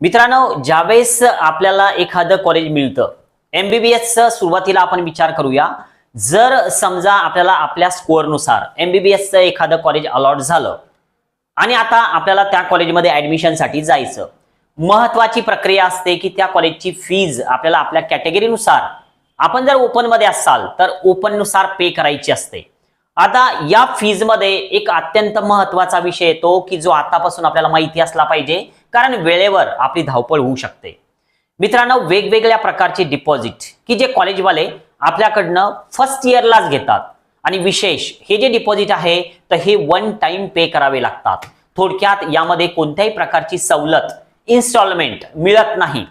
मित्रांनो ज्यावेळेस आपल्याला एखादं कॉलेज मिळतं एमबीबीएसचं सुरुवातीला आपण विचार करूया. जर समजा आपल्याला आपल्या स्कोअरनुसार एमबीबीएसचं एखादं कॉलेज अलॉट झालं आणि आता आपल्याला त्या कॉलेजमध्ये ऍडमिशनसाठी जायचं महत्वाची प्रक्रिया असते की त्या कॉलेजची फीज आपल्याला आपल्या कॅटेगरीनुसार आपण जर ओपनमध्ये असाल तर ओपननुसार पे करायची असते. आता या फीजमध्ये एक अत्यंत महत्त्वाचा विषय येतो की जो आतापासून आपल्याला माहिती असला पाहिजे कारण वेळेवर आपली धावपळ होऊ शकते. मित्रांनो वेगवेगळ्या प्रकारचे डिपॉझिट की जे कॉलेजवाले आपल्याकडनं फर्स्ट इयरलाच घेतात. आणि विशेष हे जे डिपॉझिट आहे तर हे वन टाइम पे करावे लागतात. थोडक्यात यामध्ये कोणत्याही प्रकारची सवलत इन्स्टॉलमेंट मिळत नाही.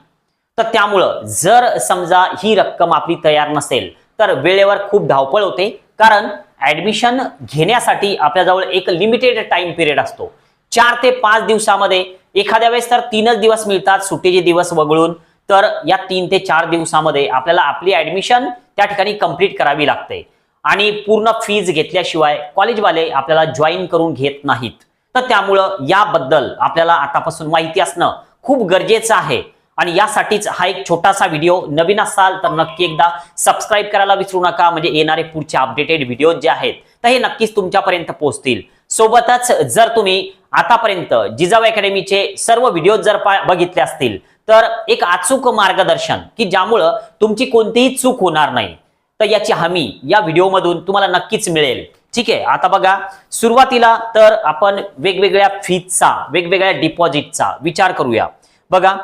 तर त्यामुळं जर समजा ही रक्कम आपली तयार नसेल तर वेळेवर खूप धावपळ होते. कारण ऍडमिशन घेण्यासाठी आपल्याजवळ एक लिमिटेड टाइम पिरियड असतो. चार ते पाच दिवसामध्ये एखाद्या वेळेस तर तीनच दिवस मिळतात सुट्टीचे दिवस वगळून. तर या तीन ते चार दिवसामध्ये आपल्याला आपली ऍडमिशन त्या ठिकाणी कंप्लीट करावी लागते. आणि पूर्ण फीज घेतल्याशिवाय कॉलेजवाले आपल्याला जॉईन करून घेत नाहीत. तर त्यामुळं याबद्दल आपल्याला आतापासून माहिती असणं खूप गरजेचं आहे. आणि यासाठीच हा एक छोटासा व्हिडिओ नवीन असाल तर नक्की एकदा सबस्क्राईब करायला विसरू नका. म्हणजे येणारे पुढचे अपडेटेड व्हिडिओ जे आहेत तर हे नक्कीच तुमच्यापर्यंत पोहोचतील. सोबतच जर तुम्ही आतापर्यंत जिजाऊ अकॅडमीचे सर्व व्हिडिओ जर बघितले असतील तर एक अचूक मार्गदर्शन की ज्यामुळं तुमची कोणतीही चूक होणार नाही. तर याची हमी या व्हिडिओमधून तुम्हाला नक्कीच मिळेल. ठीक आहे आता बघा सुरुवातीला तर आपण वेगवेगळ्या फीजचा वेगवेगळ्या डिपॉझिटचा विचार करूया. बघा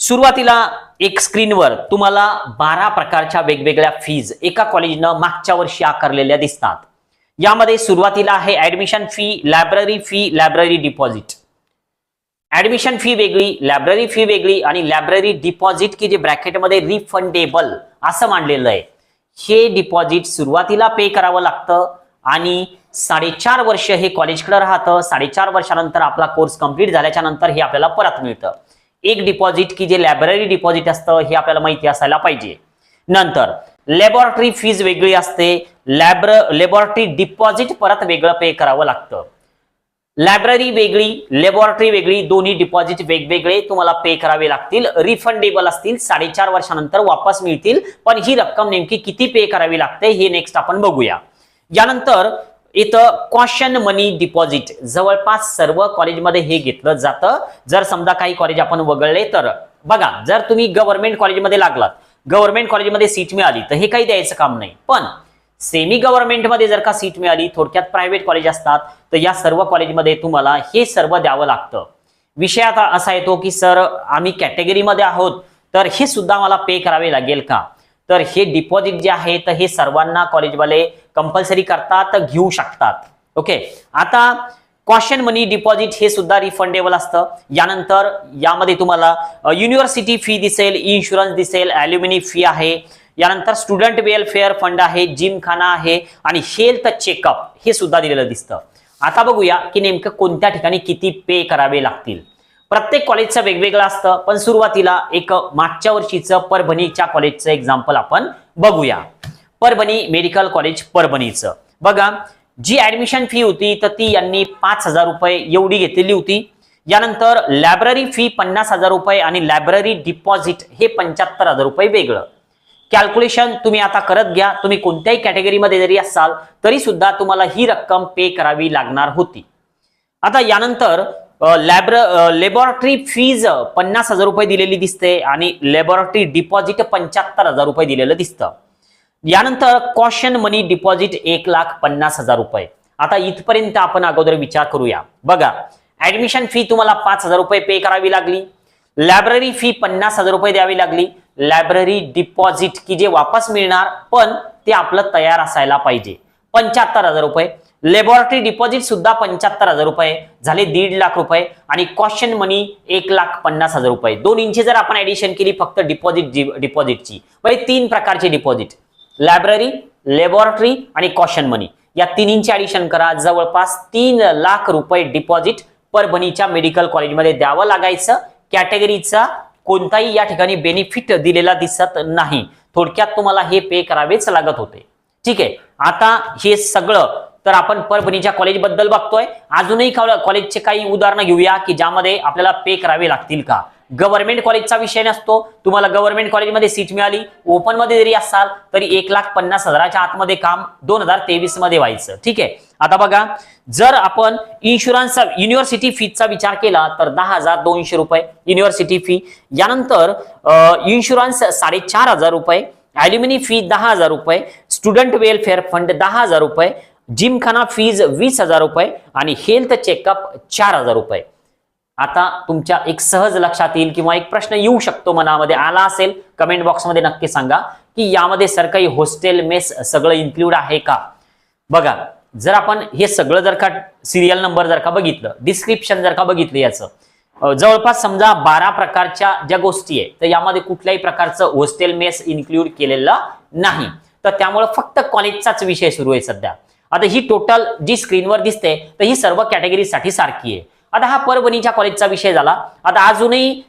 सुरुवातीला एक स्क्रीनवर तुम्हाला बारा प्रकारच्या वेगवेगळ्या फीज एका कॉलेजनं मागच्या वर्षी आकारलेल्या दिसतात. यामध्ये सुरुवातीला आहे admission fee library fee library deposit admission fee वेगळी लायब्ररी फी वेगळी आणि लायब्ररी डिपॉझिट की जे ब्रॅकेटमध्ये रिफंडेबल असं मांडलेलं आहे. हे डिपॉझिट सुरुवातीला पे करावं लागतं आणि साडेचार वर्ष हे कॉलेजकडे राहतं. साडेचार वर्षानंतर आपला कोर्स कंप्लीट झाल्याच्यानंतर हे आपल्याला परत मिळतं. एक डिपॉझिट की जे लायब्ररी डिपॉझिट असतं हे आपल्याला माहिती असायला पाहिजे. नंतर लॅबॉरेटरी फीज वेगळी असते. लॅब्र लॅबॉरेटरी डिपॉझिट परत वेगळं पे करावं लागतं. लायब्ररी वेगळी लॅबॉरेटरी वेगळी दोन्ही डिपॉझिट वेगवेगळे तुम्हाला पे करावे लागतील. रिफंडेबल असतील साडेचार वर्षानंतर वापस मिळतील. पण ही रक्कम नेमकी किती पे करावी लागते हे नेक्स्ट आपण बघूया. यानंतर इथं कॉशन मनी डिपॉझिट जवळपास सर्व कॉलेजमध्ये हे घेतलं जातं. जर समजा काही कॉलेज आपण वगळले तर. बघा जर तुम्ही गव्हर्नमेंट कॉलेजमध्ये लागलात गव्हर्नमेंट कॉलेजमध्ये सीट मिळाली तर हे काही द्यायचं काम नाही. पण सेमी गव्हर्नमेंटमध्ये जर का सीट मिळाली थोडक्यात प्रायव्हेट कॉलेज असतात तर या सर्व कॉलेजमध्ये तुम्हाला हे सर्व द्यावं लागतं. विषय आता असा येतो की सर आम्ही कॅटेगरीमध्ये आहोत तर हे सुद्धा मला पे करावे लागेल का? तर हे डिपॉझिट जे आहे तर हे सर्वांना कॉलेजवाले कंपल्सरी करतात घेऊ शकतात. ओके आता कॉशन मनी डिपॉझिट हे सुद्धा रिफंडेबल असतं. यानंतर यामध्ये तुम्हाला युनिव्हर्सिटी फी दिसेल इन्शुरन्स दिसेल अल्युमिनी फी आहे. यानंतर स्टुडंट वेलफेअर फंड आहे जिमखाना आहे आणि हेल्थ चेकअप हे सुद्धा दिलेलं दिसतं. आता बघूया की नेमकं कोणत्या ठिकाणी किती पे करावे लागतील. प्रत्येक कॉलेजचं वेगवेगळं असतं पण सुरुवातीला एक मागच्या वर्षीचं परभणीच्या कॉलेजचं एक्झाम्पल आपण बघूया. परभणी मेडिकल कॉलेज परभणीचं. बघा जी ऍडमिशन फी होती तर ती यांनी पाच हजार रुपये एवढी घेतलेली होती. यानंतर लायब्ररी फी पन्नास हजार रुपये आणि लायब्ररी डिपॉझिट हे पंच्याहत्तर हजार रुपये वेगळं. कॅल्क्युलेशन तुम्ही आता करत घ्या. तुम्ही कोणत्याही कॅटेगरीमध्ये जरी असाल तरी सुद्धा तुम्हाला ही रक्कम पे करावी लागणार होती. आता यानंतर लॅब्र लॅबॉरेटरी फीज पन्नास हजार रुपये दिलेली दिसते आणि लॅबॉरेटरी डिपॉझिट पंच्याहत्तर हजार रुपये दिलेलं दिसतं. यानंतर कॉशन मनी डिपॉझिट एक लाख पन्नास हजार रुपये. आता इथपर्यंत आपण अगोदर विचार करूया. बघा ऍडमिशन फी तुम्हाला पाच हजार रुपये पे करावी लागली. लायब्ररी फी पन्नास हजार रुपये द्यावी लागली. लायब्ररी डिपॉझिट की जे वापस मिळणार पण ते आपलं तयार असायला पाहिजे. पंच्याहत्तर हजार रुपये. लॅबॉरेटरी डिपॉझिट सुद्धा पंच्याहत्तर हजार रुपये. झाले दीड लाख रुपये. आणि क्वेश्चन मनी एक लाख पन्नास हजार रुपये. दोन इंची जर आपण ऍडिशन केली फक्त डिपॉझिट डिपॉझिटची म्हणजे तीन प्रकारचे डिपॉझिट लायब्ररी लॅबॉरेटरी आणि कॉशन मनी या तिन्हींची ऍडिशन करा. जवळपास तीन लाख रुपये डिपॉझिट परभणीच्या मेडिकल कॉलेजमध्ये द्यावं लागायचं. कॅटेगरीचा कोणताही या ठिकाणी बेनिफिट दिलेला दिसत नाही. थोडक्यात तुम्हाला हे पे करावेच लागत होते. ठीक आहे? आता हे सगळं तर आपण परभणीच्या कॉलेजबद्दल बघतोय. अजूनही कॉलेजचे काही उदाहरणं घेऊया की ज्यामध्ये आपल्याला पे करावे लागतील का? गव्हर्नमेंट कॉलेजचा विषय नसतो. तुम्हाला गव्हर्नमेंट कॉलेजमध्ये सीट मिळाली. ओपनमध्ये जरी असाल तरी एक लाख पन्नास हजाराच्या आतमध्ये काम दोन हजार तेवीसमध्ये व्हायचं. ठीक आहे? आता बघा जर आपण इन्शुरन्स युनिव्हर्सिटी फीचा विचार केला तर दहा हजार दोनशे रुपये युनिव्हर्सिटी फी यानंतर इन्शुरन्स साडेचार हजार रुपये ॲल्युमिनी फी दहा हजार रुपये स्टुडंट वेलफेअर फंड दहा हजार रुपये जिमखाना फीज वीस हजार रुपये आणि हेल्थ चेकअप चार हजार रुपये. आता तुमच्या एक सहज लक्षात येईल किंवा एक प्रश्न येऊ शकतो मनामध्ये आला असेल कमेंट बॉक्समध्ये नक्की सांगा की यामध्ये सर काही हॉस्टेल मेस सगळं इन्क्लूड आहे का? बघा जर आपण हे सगळं जर का सिरियल नंबर जर का बघितलं डिस्क्रिप्शन जर का बघितलं याचं जवळपास समजा बारा प्रकारच्या ज्या गोष्टी आहे तर यामध्ये कुठल्याही प्रकारचं हॉस्टेल मेस इन्क्लूड केलेलं नाही. तर त्यामुळे फक्त कॉलेजचाच विषय सुरू आहे सध्या. आता ही टोटल जी स्क्रीनवर दिसते तर ही सर्व कॅटेगरीसाठी सारखी आहे. आता हा परभणीच्या कॉलेजचा विषय झाला. आता अजूनही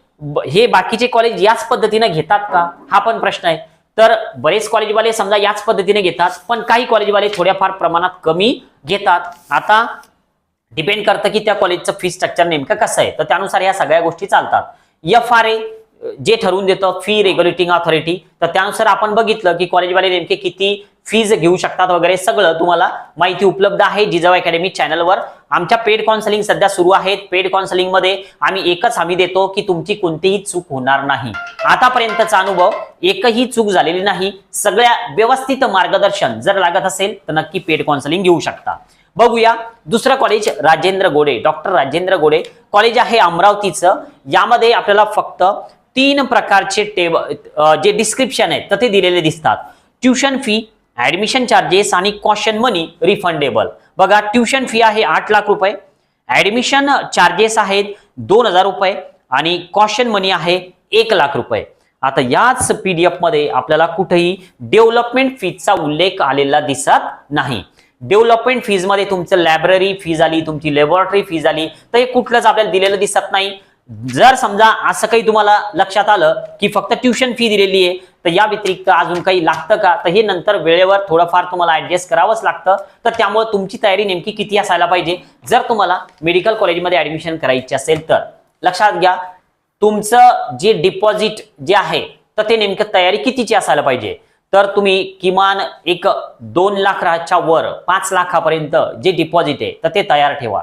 हे बाकीचे कॉलेज याच पद्धतीने घेतात का? हा पण प्रश्न आहे. तर बरेच कॉलेजवाले समजा याच पद्धतीने घेतात पण काही कॉलेजवाले थोड्याफार प्रमाणात कमी घेतात. आता डिपेंड करतं की त्या कॉलेजचं फी स्ट्रक्चर नेमकं कसं आहे. तर त्यानुसार या सगळ्या गोष्टी चालतात. एफ आर ए जे ठरवून देतं फी रेग्युलेटिंग ऑथॉरिटी तर त्यानुसार आपण बघितलं की कॉलेजवाले नेमके किती फीज घेऊ शकतात वगैरे सगळं तुम्हाला माहिती उपलब्ध आहे. जिजाऊ अकॅडमी चॅनलवर आमच्या पेड काउन्सिलिंग सध्या सुरू आहेत. पेड काउन्सिलिंगमध्ये आम्ही एकच हमी देतो की तुमची कोणतीही चूक होणार नाही. आतापर्यंतचा अनुभव एकही चूक झालेली नाही. सगळ्या व्यवस्थित मार्गदर्शन जर लागत असेल तर नक्की पेड काउन्सिलिंग घेऊ शकता. बघूया दुसरं college Rajendra Gode. Doctor Rajendra Gode. College आहे अमरावतीचं. यामध्ये आपल्याला फक्त तीन प्रकारचे टेब जे डिस्क्रिप्शन आहेत तर ते दिलेले दिसतात. ट्युशन फी ऍडमिशन चार्जेस आणि कॉशन मनी रिफंडेबल बघा ट्युशन फी आहे आठ लाख रुपये. ऍडमिशन चार्जेस आहेत दोन हजार रुपये आणि कॉशन मनी आहे एक लाख रुपये. आता याच पीडीएफमध्ये आपल्याला कुठेही डेव्हलपमेंट फीजचा उल्लेख आलेला दिसत नाही. डेव्हलपमेंट फीजमध्ये तुमचं लायब्ररी फीज आली तुमची लॅबोरेटरी फीज आली तर हे कुठलंच आपल्याला दिलेलं दिसत नाही. जर समजा असं काही तुम्हाला लक्षात आलं की फक्त ट्युशन फी दिलेली आहे तर या व्यतिरिक्त अजून काही लागतं का? तर हे नंतर वेळेवर थोडंफार तुम्हाला ऍडजस्ट करावंच लागतं. तर त्यामुळे तुमची तयारी नेमकी किती असायला पाहिजे? जर तुम्हाला मेडिकल कॉलेजमध्ये ऍडमिशन करायची असेल तर. लक्षात घ्या तुमचं जे डिपॉझिट जे आहे तर ते नेमकं तयारी कितीची असायला पाहिजे? तर तुम्ही किमान एक दोन लाखाच्या वर पाच लाखापर्यंत जे डिपॉझिट आहे तर ते तयार ठेवा.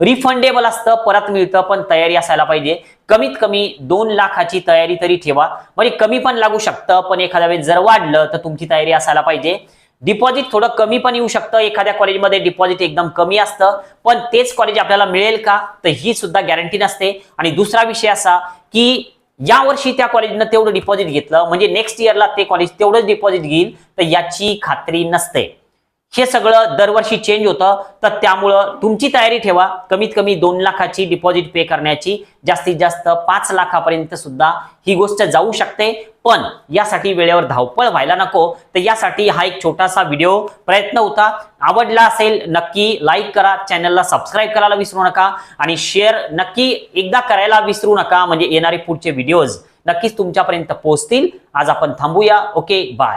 रिफंडेबल असतं परत मिळतं पण तयारी असायला पाहिजे. कमीत कमी दोन लाखाची तयारी तरी ठेवा. म्हणजे कमी पण लागू शकतं पण एखाद्या वेळेस जर वाढलं तर तुमची तयारी असायला पाहिजे. डिपॉझिट थोडं कमी पण येऊ शकतं. एखाद्या कॉलेजमध्ये डिपॉझिट एकदम कमी असतं. पण तेच कॉलेज आपल्याला मिळेल का? तर ही सुद्धा गॅरंटी नसते. आणि दुसरा विषय असा की या वर्षी त्या कॉलेजनं तेवढं डिपॉझिट घेतलं म्हणजे नेक्स्ट इयरला ते कॉलेज तेवढंच डिपॉझिट घेईल तर याची खात्री नसते. हे सगळं दरवर्षी चेंज होतं. तर त्यामुळं तुमची तयारी ठेवा. कमीत कमी दोन लाखाची डिपॉझिट पे करण्याची. जास्तीत जास्त पाच लाखापर्यंत सुद्धा ही गोष्ट जाऊ शकते. पण यासाठी वेळेवर धावपळ व्हायला नको. तर यासाठी हा एक छोटासा व्हिडिओ प्रयत्न होता. आवडला असेल नक्की लाईक करा. चॅनलला सबस्क्राईब करायला विसरू नका. आणि शेअर नक्की एकदा करायला विसरू नका. म्हणजे येणारे पुढचे व्हिडिओज नक्कीच तुमच्यापर्यंत पोहोचतील. आज आपण थांबूया. Okay bye